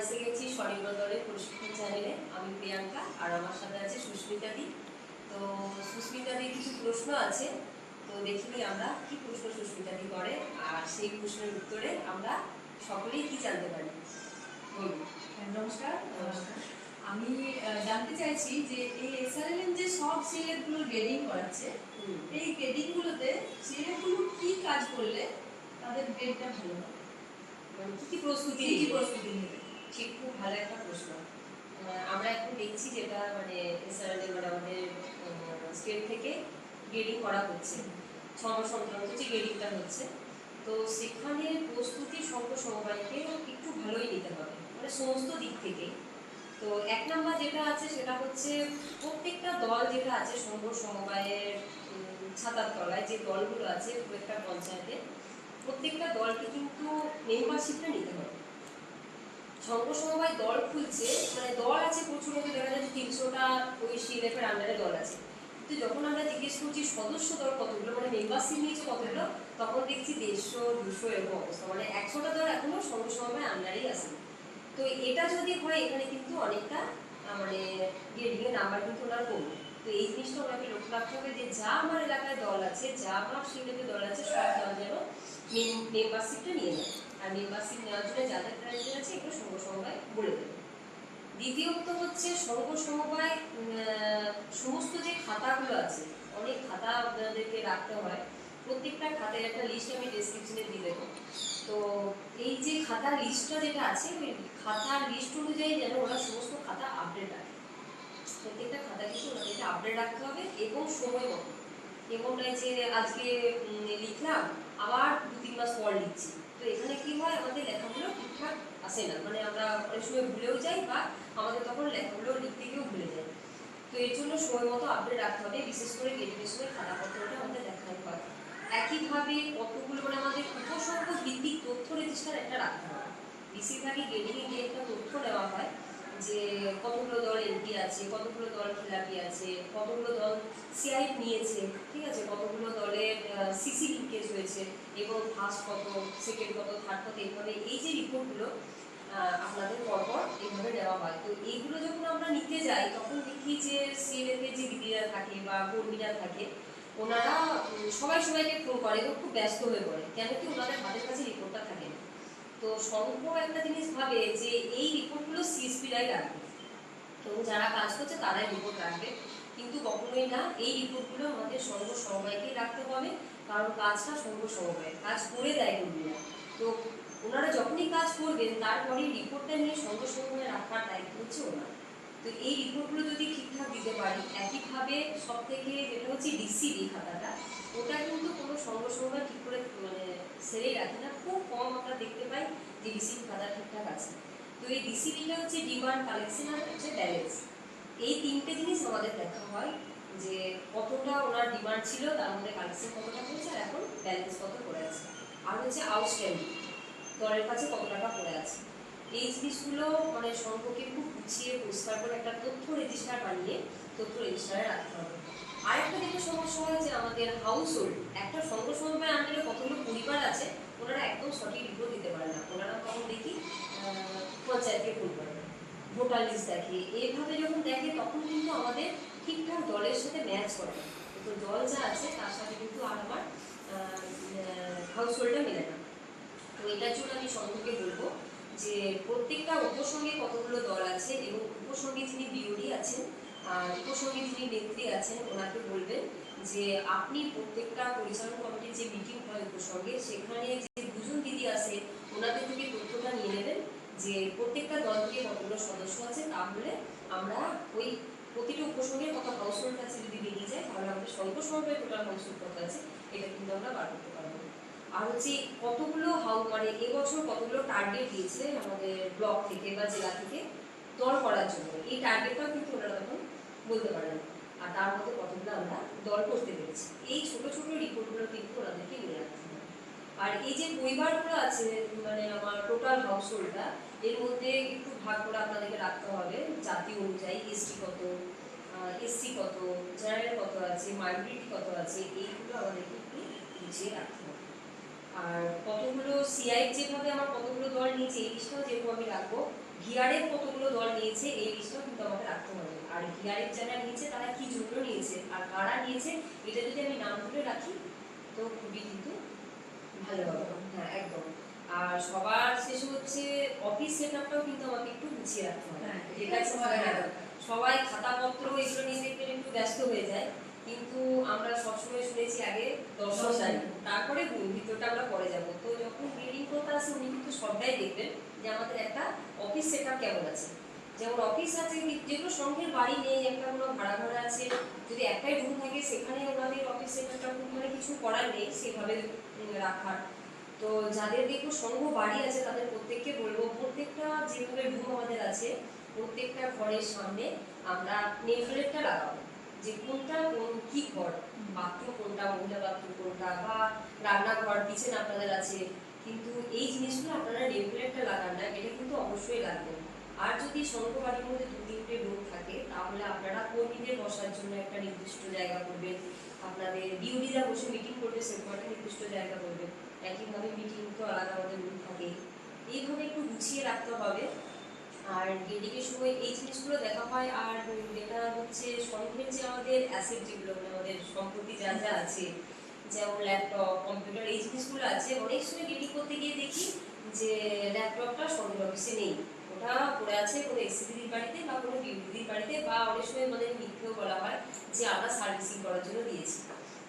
এসে গেছি স্বনির্ভর প্রশিক্ষণ চ্যানেলে আমি প্রিয়াঙ্কা আর আমার সাথে আছে সুস্মিতা দি। তো সুস্মিতা কিছু প্রশ্ন আছে তো দেখিনি আমরা কি প্রশ্ন সুস্মিতা দি করে আর সেই প্রশ্নের উত্তরে আমরা সকলেই কি জানতে পারি? বলুন। হ্যাঁ, নমস্কার। নমস্কার। আমি জানতে চাইছি যে এই এসআরএলএম যে সব সিলেটগুলো গ্রেডিং করাচ্ছে এই গ্রেডিং গুলোতে সিলেটগুলো কি কাজ করলে তাদের গ্রেডটা ভালো হবে মানে কি কি প্রস্তুতি কি প্রস্তুতি নেবে ঠিক খুব ভালো একটা প্রশ্ন। আমরা এখন দেখছি যেটা মানে এসআরএল মানে আমাদের স্টেট থেকে গ্রেডিং করা হচ্ছে। ছ মাস সংক্রান্ত যে গ্রেডিংটা হচ্ছে। তো সেখানে প্রস্তুতি সর্ব সমবায়কে একটু ভালোই নিতে হবে। মানে সমস্ত দিক থেকে। তো এক নাম্বার যেটা আছে সেটা হচ্ছে প্রত্যেকটা দল যেটা আছে সংঘ সমবায়ের ছাতার তলায় যে দলগুলো আছে প্রত্যেকটা পঞ্চায়েতে, প্রত্যেকটা দলকে কিন্তু মেম্বারশিপটা নিতে হবে। সংঘ সমবায় দল খুলছে মানে দল আছে প্রচুর হয়তো দেখা যাচ্ছে তিনশোটা ওই সিএলএফের আন্ডারে দল আছে। কিন্তু যখন আমরা জিজ্ঞেস করছি সদস্য দল কতগুলো মানে মেম্বারশিপ নিয়েছে কতগুলো, তখন দেখছি দেড়শো, দুশো এরকম অবস্থা। মানে একশোটা দল এখনও সংঘ সমবায় আন্ডারেই আছে। তো এটা যদি হয়, এখানে কিন্তু অনেকটা মানে গ্রেডিংয়ের নাম্বার কিন্তু ওনার কমবে। তো এই জিনিসটা ওনাকে লক্ষ্য রাখতে হবে যে যা আমার এলাকায় দল আছে, যা আমার সিলেটে দল আছে, সব দল যেন মেম্বারশিপটা নিয়ে নেয়। আর মেম্বারশিপ নেওয়ার জন্য যাদের প্রয়োজন আছে এগুলো সংঘ সমবায় বলে দেবে। দ্বিতীয়ত হচ্ছে সংঘ সমবায় সমস্ত যে খাতাগুলো আছে, অনেক খাতা আপনাদেরকে রাখতে হয়। প্রত্যেকটা খাতার একটা লিস্ট আমি ডেসক্রিপশনে দিয়ে দেবো। তো এই যে খাতার লিস্টটা যেটা আছে, ওই খাতার লিস্ট অনুযায়ী যেন ওরা সমস্ত খাতা আপডেট রাখে। প্রত্যেকটা খাতা কিন্তু ওনাদেরকে আপডেট রাখতে হবে এবং সময় মতো। নয় যে আজকে লিখলাম আবার দু তিন মাস পর লিখছি তো এখানে কি হয়, আমাদের লেখাগুলো ঠিকঠাক আসে না। মানে আমরা অনেক সময় ভুলেও যাই বা আমাদের তখন লেখাগুলো লিখতে গিয়েও ভুলে যাই। তো এর জন্য সময় মতো আপডেট রাখতে হবে, বিশেষ করে গ্রেজুয়েশনের খাতাপত্রটা আমাদের দেখাতে হয় একইভাবে কতগুলো মানে আমাদের উপসর্গ ভিত্তিক তথ্য রেজিস্টার একটা রাখতে হবে। বেশিরভাগই গ্রেডিংয়ে গিয়ে একটা তথ্য নেওয়া হয় যে কতগুলো দল এমপি আছে, কতগুলো দল খেলাপি আছে, কতগুলো দল সিআইএফ নিয়েছে। ঠিক আছে, কতগুলো দলের সিসি লিকেজ হয়েছে, এবং ফার্স্ট কত সেকেন্ড কত থার্ড কত, এইভাবে এই যে রিপোর্টগুলো আপনাদের পরপর এইভাবে নেওয়া হয়। তো এইগুলো যখন আমরা নিতে যাই, তখন দেখি যে সিএলএফ যে দিদিরা থাকে বা কর্মীরা থাকে, ওনারা সবাই সবাইকে ফোন করে এবং খুব ব্যস্ত হয়ে পড়ে কেন কি ওনাদের হাতের কাছে রিপোর্টটা থাকে না। তো সংঘ একটা জিনিস ভাবে যে এই রিপোর্টগুলো সিএসপিরাই রাখবে। তো যারা কাজ করছে তারাই রিপোর্ট রাখবে। কিন্তু কখনোই না, এই রিপোর্টগুলো আমাদের সংঘ সমবায়কেই রাখতে হবে, কারণ কাজটা সংঘ সমবায়, কাজ করে দেয় কর্মীরা তো ওনারা যখনই কাজ করবেন তারপরে রিপোর্টটা নিয়ে সংঘ সমবায় রাখার দায়িত্ব হচ্ছে ওনার। তো এই রিপোর্টগুলো যদি ঠিকঠাক দিতে পারি, একইভাবে সব থেকে যেটা হচ্ছে ডিসিবি খাতাটা, ওটা কিন্তু কোনো সংঘ সমবায় ঠিক করে মানে সেরেই রাখে না। খুব কম আমরা দেখতে পাই যে ডিসিবি খাতা ঠিকঠাক আছে। তো এই ডিসিবিটা হচ্ছে ডিমান্ড কালেকশন আর হচ্ছে ব্যালেন্স এই তিনটে জিনিস আমাদের দেখা হয় যে কতটা ওনার ডিমান্ড ছিল, তার মধ্যে কালেকশন কতটা হয়েছে আর এখন ব্যালেন্স কত পড়ে আছে। আর হচ্ছে আউটস্ট্যান্ডিং দলের কাছে কত টাকা পড়ে আছে। এই জিনিসগুলো মানে সম্পর্কে খুব গুছিয়ে পরিষ্কার করে একটা তথ্য রেজিস্টার বানিয়ে তথ্য রেজিস্টারে রাখতে হবে। আরেকটা যেটা সমস্যা হয় যে আমাদের হাউস হোল্ড একটা সংঘ সমবায় আন্ডারে কতগুলো পরিবার আছে, ওনারা একদম সঠিক রিপোর্ট দিতে পারে না। ওনারা তখন দেখি পঞ্চায়েতকে ফোন করে। ভোটার লিস্ট দেখে। এইভাবে যখন দেখে, তখন কিন্তু আমাদের ঠিকঠাক দলের সাথে ম্যাচ করে। তো দল যা আছে, তার সাথে কিন্তু আর আমার হাউস হোল্ডটা মেলে না। তো এটার জন্য আমি সংঘকে বলব যে, প্রত্যেকটা উপসঙ্গে কতগুলো দল আছে এবং উপসঙ্গে যিনি বিওডি আছেন আর উপসঙ্গে যিনি নেত্রী আছেন, ওনাকে বলবেন যে, আপনি প্রত্যেকটা পরিচালনা কমিটির যে মিটিং হয় উপসঙ্গে সেখানে যে দুজন দিদি আছে ওনাদের থেকে তথ্যটা নিয়ে নেবেন যে থেকে কতগুলো সদস্য আছে তাহলে আমরা ওই প্রতিটা উপসঙ্গের কত হাউস হোল্ড আছে যদি বেরিয়ে যায়, তাহলে আমাদের স্বল্প সময়ের টোটাল হাউস হোল্ড কত আছে, এটা কিন্তু আমরা বার করতে পারব। আর হচ্ছে কতগুলো হাউ মানে এবছর কতগুলো টার্গেট দিয়েছে আমাদের ব্লক থেকে বা জেলা থেকে দল করার জন্য, এই টার্গেটটাও কিন্তু ওনারা তখন বলতে পারেন। আর তার মধ্যে কতগুলো আমরা দল করতে পেরেছি। এই ছোট ছোট রিপোর্টগুলো কিন্তু ওনাদেরকে নিয়ে রাখতে আর এই যে পরিবারগুলো আছে মানে আমার টোটাল হাউস হোল্ডটা এর মধ্যে একটু ভাগ করে আপনাদেরকে রাখতে হবে। জাতি অনুযায়ী এসটি কত এসসি কত জেনারেল কত আছে মাইনরিটি কত আছে, এইগুলো আমাদেরকে একটু বুঝিয়ে রাখতে হবে। আর কতগুলো সিআই যেভাবে আমার কতগুলো দল নিয়েছে, এই লিস্টটাও যেরকম আমি রাখব গিয়ারের কতগুলো দল নিয়েছে, এই লিস্টটাও কিন্তু আমাকে রাখতে হবে। আর গিয়ারের যারা নিয়েছে, তারা কি জন্য নিয়েছে, আর কারা নিয়েছে, এটা যদি আমি নাম ধরে রাখি, তো খুবই কিন্তু ভালো হবে। হ্যাঁ একদম। আর সবার শেষে হচ্ছে অফিস সেট আপটাও কিন্তু আমাকে একটু গুছিয়ে রাখতে হবে। হ্যাঁ, এটা সবার হ্যাঁ, দরকার। সবাই খাতাপত্র এগুলো নিয়ে দেখবেন একটু ব্যস্ত হয়ে যায়। কিন্তু আমরা সবসময় শুনেছি আগে দর্শনদারি তারপরে ভিতরটা আমরা পরে যাব। তো যখন গ্রেডিং করতে আসে উনি কিন্তু সবটাই দেখবেন যে আমাদের একটা অফিস সেট কেমন আছে। যেমন অফিস আছে যেগুলো সঙ্গের বাড়ি নেই একটা কোনো ভাড়া ভাড়া আছে যদি একটাই রুম থাকে সেখানে ওনাদের অফিস সেটআপটা খুব মানে কিছু করার নেই সেভাবে রাখার। তো যাদের দেখব সঙ্গ বাড়ি আছে তাদের প্রত্যেককে বলব প্রত্যেকটা যেভাবে রুম আমাদের আছে প্রত্যেকটা ঘরের সামনে আমরা নেম প্লেটটা লাগাবো। যে কোনটা কোন কি ঘর বাথরুম কোনটা মহিলা বাথরুম কোনটা বা রান্নাঘর কিচেন আপনাদের আছে। কিন্তু এই জিনিসগুলো আপনারা নেম প্লেটটা লাগান না এটা কিন্তু অবশ্যই লাগবে। আর যদি সঙ্গ বাড়ির মধ্যে দু তিনটে রুম থাকে, তাহলে আপনারা কর্মীদের বসার জন্য একটা নির্দিষ্ট জায়গা করবেন? আপনাদের ডিউটিরা বসে মিটিং করবে, সেরকম একটা নির্দিষ্ট জায়গা করবেন। একইভাবে মিটিং তো আলাদা আমাদের রুম থাকে এইভাবে একটু গুছিয়ে রাখতে হবে। আর গেডিংয়ের সময় এই জিনিসগুলো দেখা হয়, আর যেটা হচ্ছে সংঘের যে আমাদের অ্যাসেট যেগুলো মানে আমাদের সম্পত্তি যা যা আছে, যেমন ল্যাপটপ কম্পিউটার এই জিনিসগুলো আছে, অনেক সময় গেডিং করতে গিয়ে দেখি যে ল্যাপটপটা সংঘের অফিসে নেই। ওটা পড়ে আছে কোনো এসিদিদির বাড়িতে বা কোনো বিউটিদির বাড়িতে বা অনেক সময় আমাদের মিথ্যেও বলা হয় যে আমরা সার্ভিসিং করার জন্য দিয়েছি।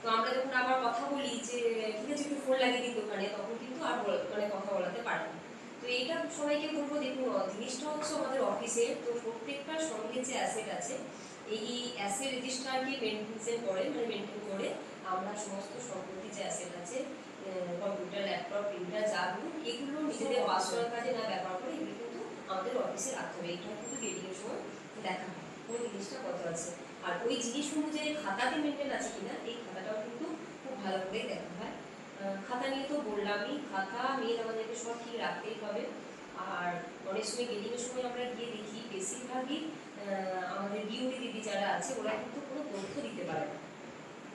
তো আমরা যখন আবার কথা বলি যে ঠিক আছে একটু ফোন লাগিয়ে দিন দোকানে তখন কিন্তু আর মানে কথা বলাতে পারে না। তো এইটা সবাইকে বলব দেখুন জিনিসটা হচ্ছে আমাদের অফিসে তো প্রত্যেকটা সঙ্গে যে অ্যাসেট আছে এই অ্যাসেট রেজিস্টারকে মেনটেন করে মানে মেনটেন করে আমরা সমস্ত সম্পত্তি যে অ্যাসেট আছে কম্পিউটার ল্যাপটপ প্রিন্টার যা এগুলো নিজেদের পার্সোনাল কাজে না ব্যবহার করে এগুলো আমাদের অফিসে রাখতে হবে এইটা কিন্তু গেডিংয়ের সময় দেখা হয়। কোন জিনিসটা কত আছে? আর ওই জিনিস অনুযায়ী খাতাতে মেনটেন আছে কিনা, এই খাতাটাও কিন্তু খুব ভালো করে দেখা হয়। খাতা নিয়ে তো বললামই, খাতা মেন আমাদেরকে সব ঠিক রাখতেই হবে। আর অনেক সময় গেডিংয়ের সময় আমরা গিয়ে দেখি, বেশিরভাগই আমাদের ডিউটি দিদি যারা আছে, ওরা কিন্তু কোনো তথ্য দিতে পারে না।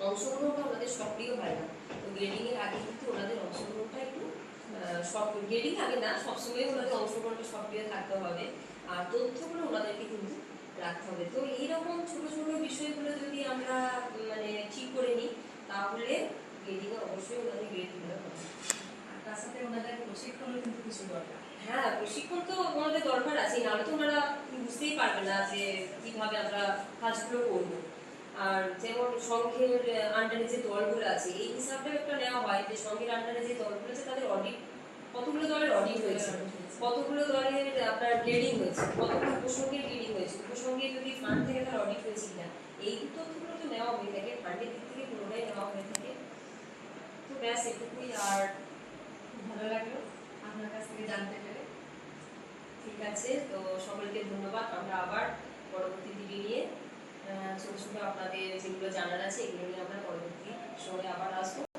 অংশগ্রহণটা আমাদের সক্রিয় হয় না। তো গ্রেডিংয়ের আগে কিন্তু ওনাদের অংশগ্রহণটা একটু সব গ্রেডিং আগে না সবসময় ওনাদের অংশগ্রহণটা সক্রিয় থাকতে হবে। আর তথ্যগুলো ওনাদেরকে কিন্তু রাখতে হবে। তো এইরকম ছোট ছোট বিষয়গুলো যদি আমরা মানে ঠিক করে নিই তাহলে গ্রেডিংয়ে অবশ্যই ওনাদের গ্রেড ভালো হবে। তার সাথে ওনাদের প্রশিক্ষণও কিন্তু কিছু দরকার। হ্যাঁ প্রশিক্ষণ তো ওনাদের দরকার আছে নাহলে তো ওনারা বুঝতেই পারবে না যে কীভাবে আমরা কাজগুলো করব। আর যেমন সংঘের আন্ডারে যে দলগুলো আছে, এই হিসাবটাও একটা নেওয়া হয় যে সংঘের আন্ডারে যে দলগুলো আছে, তাদের অডিট কতগুলো দলের অডিট হয়েছে? কতগুলো দলের আপনার গ্রেডিং হয়েছে? কতগুলো উপসংঘের গ্রেডিং হয়েছে? উপসংঘে যদি ফান্ড থেকে তার অডিট হয়েছে কিনা? এই তথ্যগুলো তো নেওয়া হয়ে থাকে ফান্ডের দিক থেকে পুরোটাই নেওয়া হয়ে থাকে। তো ব্যাস, এটুকুই, আর ভালো লাগল আপনার কাছ থেকে জানতে পেরে। ঠিক আছে, তো সকলকে ধন্যবাদ, আমরা আবার পরবর্তী দিদি নিয়ে ছোট ছোট আপনাদের যেগুলো জানার আছে এগুলো নিয়ে আমরা পরবর্তী সময়ে আবার আসব।